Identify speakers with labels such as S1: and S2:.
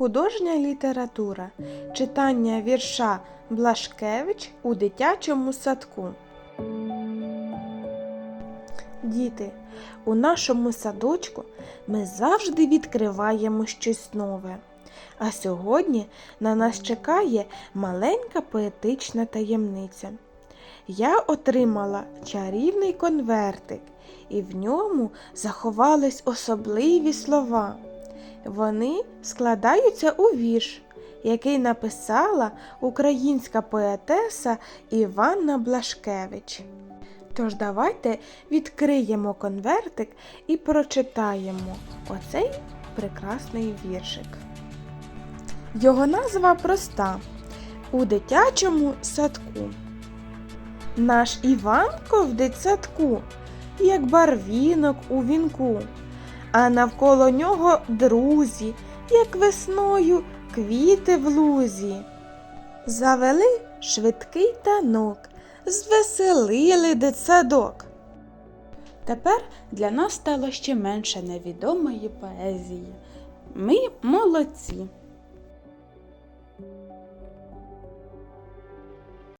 S1: Художня література. Читання вірша Блашкевич у дитячому садку. Діти, у нашому садочку ми завжди відкриваємо щось нове. А сьогодні на нас чекає маленька поетична таємниця. Я отримала чарівний конвертик, і в ньому заховались особливі слова. Вони складаються у вірш, який написала українська поетеса Іванна Блашкевич. Тож давайте відкриємо конвертик і прочитаємо оцей прекрасний віршик. Його назва проста у дитячому садку. Наш Іванко в дитсадку, як барвінок у вінку, а навколо нього друзі, як весною квіти в лузі. Завели швидкий танок, звеселили дитсадок.
S2: Тепер для нас стало ще менше невідомої поезії. Ми молодці.